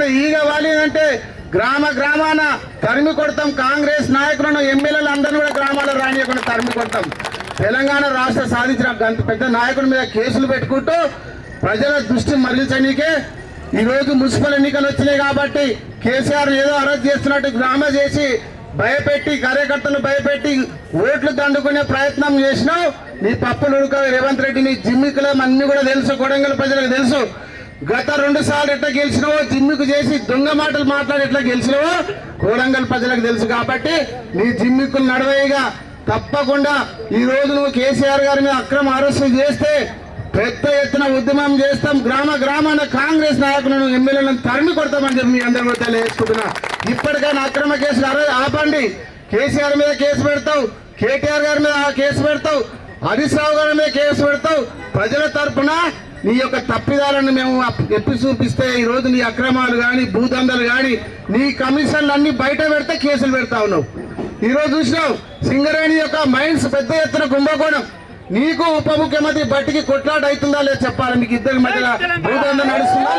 ఎక్కడన్నా ఈగ వాలిందంటే గ్రామ గ్రామాన తరిమి కొడతాం కాంగ్రెస్ నాయకులను ఎమ్మెల్యేలు అందరినీ కూడా గ్రామాల్లో రానియకుండా తరిమి కొడతాం. తెలంగాణ రాష్ట్ర సాధించిన అంత పెద్ద నాయకుడి మీద కేసులు పెట్టుకుంటూ ప్రజల దృష్టి మరలించనీకే ఈ రోజు మున్సిపల్ ఎన్నికలు వచ్చినాయి కాబట్టి కేసీఆర్ ఏదో అరెస్ట్ చేస్తున్నట్టు డ్రామా చేసి భయపెట్టి కార్యకర్తలు భయపెట్టి ఓట్లు దండుకునే ప్రయత్నం చేసినావు. నీ పప్పులు ఉడక రేవంత్ రెడ్డి నీ జిమ్మికులం అన్ని కూడా తెలుసు కొడంగల్ ప్రజలకు తెలుసు. గత రెండు సార్లు ఎట్లా గెలిచినావో జిమ్మికు చేసి దొంగ మాటలు మాట్లాడి ఎట్లా గెలిచినవో కోడంగల్ ప్రజలకు తెలుసు కాబట్టి నీ జిమ్మికులు నడవేయగా తప్పకుండా ఈ రోజు నువ్వు కేసీఆర్ గారి మీద అక్రమ అరెస్టు చేస్తే పెద్ద ఎత్తున ఉద్యమం చేస్తాం. గ్రామ గ్రామాన కాంగ్రెస్ నాయకులను ఎమ్మెల్యేలను తరిమి కొడతామని చెప్పి మీ అందరి కూడా తెలియజేసుకుంటున్నా ఇప్పటికైనా అక్రమ కేసులు అరే ఆపండి. కేసీఆర్ మీద కేసు పెడతావు. కేటీఆర్ గారి మీద కేసు పెడతావు. హరీష్ రావు గారి మీద కేసు పెడతావు. ప్రజల తరఫున నీ యొక్క తప్పిదాలను మేము ఎప్పి చూపిస్తే ఈ రోజు నీ అక్రమాలు కానీ భూదందలు కానీ నీ కమిషన్లు అన్ని బయట పెడితే కేసులు పెడతా ఉన్నావు. ఈరోజు చూసినావు సింగరేణి యొక్క మైండ్స్ పెద్ద ఎత్తున కుంభకోణం. నీకు ఉప ముఖ్యమంత్రి బట్టికి కొట్లాట అవుతుందా లేదా చెప్పాలి మీకు ఇద్దరి మధ్యలో భూదంద నడుస్తుందా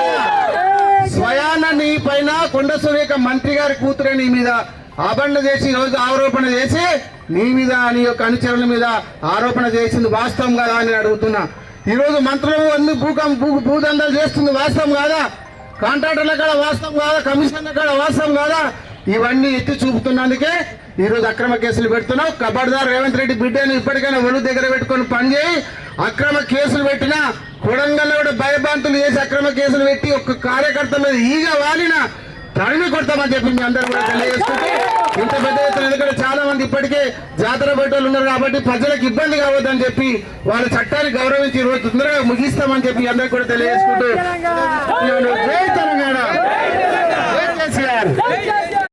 స్వయాన నీ పైన కొండ సురేఖ మంత్రి గారి కూతురే నీ మీద ఆబండ చేసి ఈ రోజు ఆరోపణ చేసి నీ మీద నీ యొక్క అనుచరుల మీద ఆరోపణ చేసింది వాస్తవం కదా అని అడుగుతున్నా. ఈరోజు మంత్రులు అన్ని భూకం భూ భూదండలు చేస్తుంది వాస్తవం కాదా? కాంట్రాక్టర్ల కాడ వాస్తవం కాదా? కమిషన్ల కాడ వాస్తవం కాదా? ఇవన్నీ ఎత్తి చూపుతున్నందుకే ఈరోజు అక్రమ కేసులు పెడుతున్నావు కబడ్దార్ రేవంత్ రెడ్డి బిడ్డను ఇప్పటికైనా ఒళ్ళు దగ్గర పెట్టుకొని పనిచేయి అక్రమ కేసులు పెట్టినా కొడంగల్లో కూడా భయభ్రాంతులు చేసి అక్రమ కేసులు పెట్టి ఒక కార్యకర్త మీద ఈగ వాలిన తరిమి కొడతామని చెప్పి మీ అందరూ కూడా తెలియజేసుకుంటే ఇంత పెద్ద ఎత్తున ఎందుకంటే చాలా మంది ఇప్పటికే జాతర బయటలు ఉన్నారు కాబట్టి ప్రజలకు ఇబ్బంది కావద్దని చెప్పి వాళ్ళ చట్టాన్ని గౌరవించి ఈ రోజు తొందరగా ముగిస్తామని చెప్పి అందరికి కూడా తెలియజేసుకుంటూ